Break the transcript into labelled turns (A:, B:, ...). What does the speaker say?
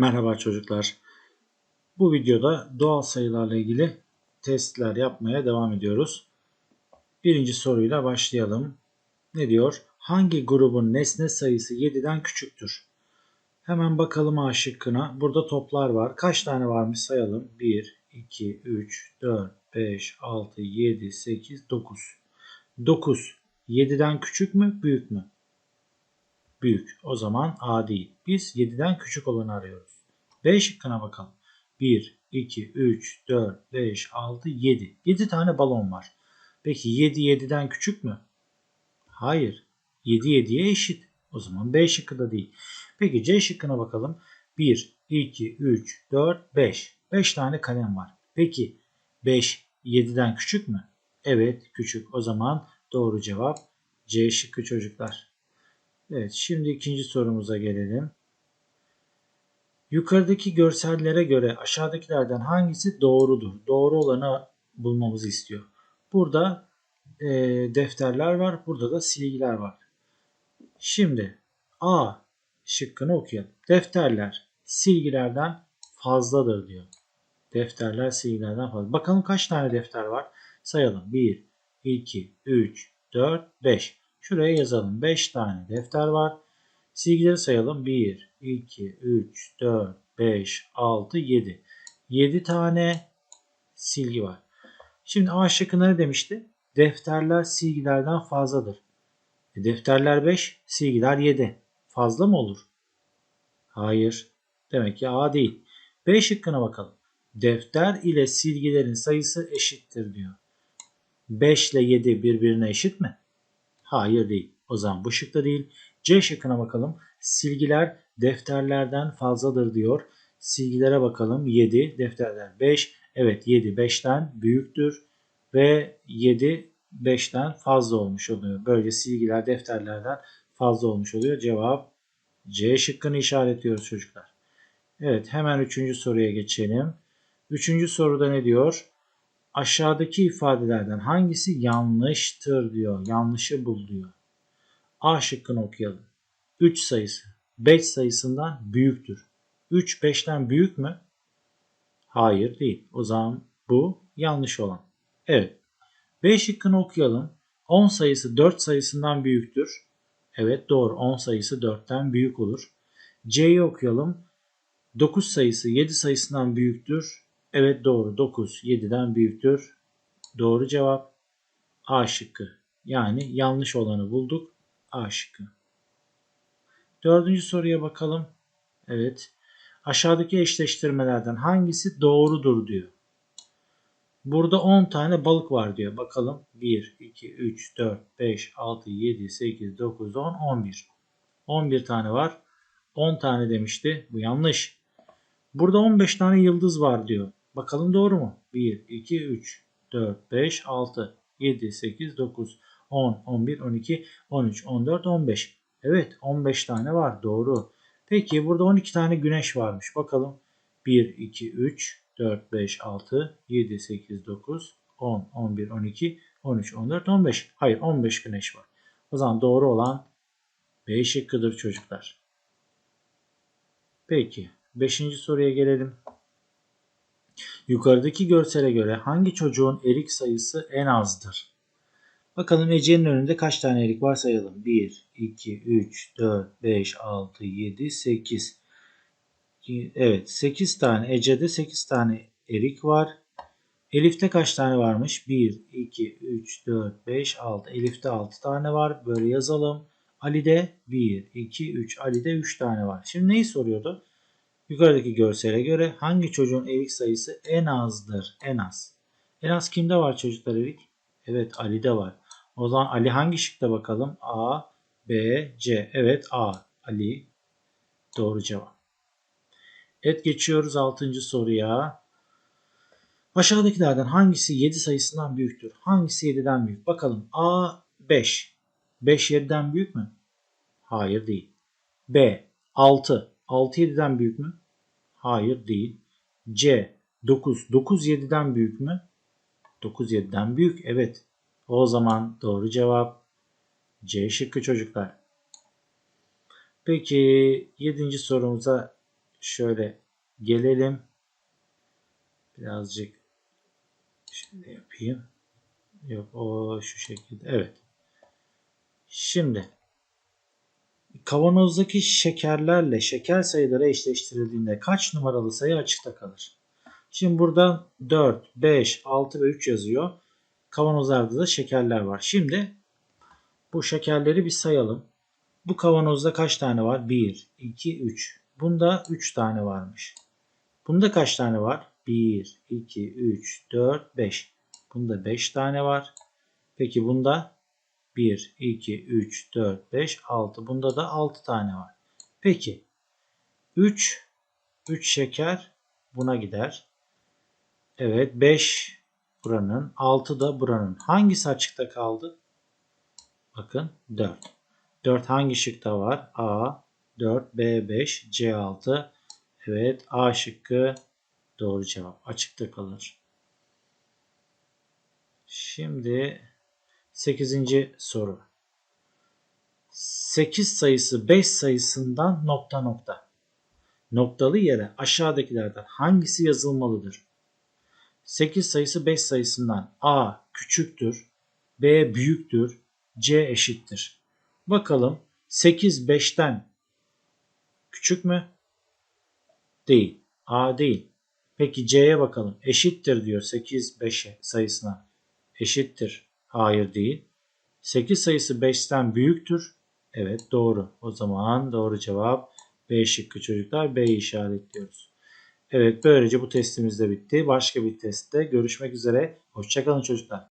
A: Merhaba çocuklar. Bu videoda doğal sayılarla ilgili testler yapmaya devam ediyoruz. Birinci soruyla başlayalım. Ne diyor? Hangi grubun nesne sayısı 7'den küçüktür? Hemen bakalım A şıkkına. Burada toplar var. Kaç tane varmış sayalım. 1, 2, 3, 4, 5, 6, 7, 8, 9. 9. 7'den küçük mü büyük mü? Büyük. O zaman A değil. Biz 7'den küçük olanı arıyoruz. B şıkkına bakalım. 1, 2, 3, 4, 5, 6, 7. 7 tane balon var. Peki 7 7'den küçük mü? Hayır. 7 7'ye eşit. O zaman B şıkkı da değil. Peki C şıkkına bakalım. 1, 2, 3, 4, 5. 5 tane kalem var. Peki 5 7'den küçük mü? Evet küçük. O zaman doğru cevap C şıkkı çocuklar. Evet şimdi ikinci sorumuza gelelim. Yukarıdaki görsellere göre aşağıdakilerden hangisi doğrudur? Doğru olanı bulmamızı istiyor. Burada e, defterler var. Burada da silgiler var. Şimdi A şıkkını okuyalım. Defterler silgilerden fazladır diyor. Defterler silgilerden fazla. Bakalım kaç tane defter var? Sayalım. 1, 2, 3, 4, 5. Şuraya yazalım. 5 tane defter var. Silgileri sayalım. 1, 2, 3, 4, 5, 6, 7. 7 tane silgi var. Şimdi A şıkkında ne demişti? Defterler silgilerden fazladır. E, defterler 5, silgiler 7. Fazla mı olur? Hayır. Demek ki A değil. B şıkkına bakalım. Defter ile silgilerin sayısı eşittir diyor. 5 ile 7 birbirine eşit mi? Hayır değil. O zaman bu şıkta değil. C şıkkına bakalım. Silgiler defterlerden fazladır diyor. Silgilere bakalım. 7, defterler 5. Evet 7 5'ten büyüktür ve 7 5'ten fazla olmuş oluyor. Böylece silgiler defterlerden fazla olmuş oluyor. Cevap C şıkkını işaretliyoruz çocuklar. Evet hemen üçüncü soruya geçelim. Üçüncü soruda ne diyor? Aşağıdaki ifadelerden hangisi yanlıştır diyor. Yanlışı bul diyor. A şıkkını okuyalım. 3 sayısı 5 sayısından büyüktür. 3 5'ten büyük mü? Hayır değil. O zaman bu yanlış olan. Evet. B şıkkını okuyalım. 10 sayısı 4 sayısından büyüktür. Evet doğru. 10 sayısı 4'ten büyük olur. C'yi okuyalım. 9 sayısı 7 sayısından büyüktür. Evet doğru 9 7'den büyüktür. Doğru cevap A şıkkı. Yani yanlış olanı bulduk. A şıkkı. Dördüncü soruya bakalım. Evet. Aşağıdaki eşleştirmelerden hangisi doğrudur diyor. Burada 10 tane balık var diyor. Bakalım. 1, 2, 3, 4, 5, 6, 7, 8, 9, 10, 11. 11 tane var. 10 tane demişti. Bu yanlış. Burada 15 tane yıldız var diyor. Bakalım doğru mu? 1, 2, 3, 4, 5, 6, 7, 8, 9, 10, 11, 12, 13, 14, 15. Evet 15 tane var. Doğru. Peki burada 12 tane güneş varmış. Bakalım. 1, 2, 3, 4, 5, 6, 7, 8, 9, 10, 11, 12, 13, 14, 15. Hayır 15 güneş var. O zaman doğru olan B şıkkıdır çocuklar. Peki. Beşinci soruya gelelim. Yukarıdaki görsele göre hangi çocuğun erik sayısı en azdır? Bakalım Ece'nin önünde kaç tane erik var sayalım. 1, 2, 3, 4, 5, 6, 7, 8. Evet 8 tane. Ece'de 8 tane erik var. Elif'te kaç tane varmış? 1, 2, 3, 4, 5, 6. Elif'te 6 tane var. Böyle yazalım. Ali'de 1, 2, 3. Ali'de 3 tane var. Şimdi neyi soruyordu? Yukarıdaki görsele göre hangi çocuğun erik sayısı en azdır? En az. En az kimde var çocuklar erik? Evet Ali'de var. O zaman Ali hangi şıkta bakalım? A, B, C. Evet A. Ali. Doğru cevap. Evet geçiyoruz 6. soruya. Aşağıdakilerden hangisi 7 sayısından büyüktür? Hangisi 7'den büyük? Bakalım. A 5. 5 7'den büyük mü? Hayır değil. B 6. 6 7'den büyük mü? Hayır değil. C 9. 9 7'den büyük mü? 9 7'den büyük. Evet. O zaman doğru cevap C şıkkı çocuklar. Peki 7. sorumuza şöyle gelelim. Birazcık şöyle yapayım. Yok o şu şekilde. Evet. Şimdi kavanozdaki şekerlerle şeker sayıları eşleştirildiğinde kaç numaralı sayı açıkta kalır? Şimdi burada 4, 5, 6 ve 3 yazıyor. Kavanozlarda da şekerler var. Şimdi bu şekerleri bir sayalım. Bu kavanozda kaç tane var? 1, 2, 3. Bunda 3 tane varmış. Bunda kaç tane var? 1, 2, 3, 4, 5. Bunda 5 tane var. Peki bunda 1, 2, 3, 4, 5, 6. Bunda da 6 tane var. Peki 3, 3 şeker buna gider. Evet 5 buranın, 6 da buranın. Hangisi açıkta kaldı? Bakın 4. 4 hangi şıkta var? A 4, B 5, C 6. Evet A şıkkı doğru cevap. Açıkta kalır. Şimdi 8. soru. 8 sayısı 5 sayısından nokta nokta. Noktalı yere aşağıdakilerden hangisi yazılmalıdır? 8 sayısı 5 sayısından A küçüktür, B büyüktür, C eşittir. Bakalım 8 5'ten küçük mü? Değil. A değil. Peki C'ye bakalım. Eşittir diyor 8 5'e sayısına. Eşittir. Hayır değil. 8 sayısı 5'ten büyüktür. Evet doğru. O zaman doğru cevap B şıkkı çocuklar. B'yi işaretliyoruz. Evet böylece bu testimiz de bitti. Başka bir testte görüşmek üzere. Hoşçakalın çocuklar.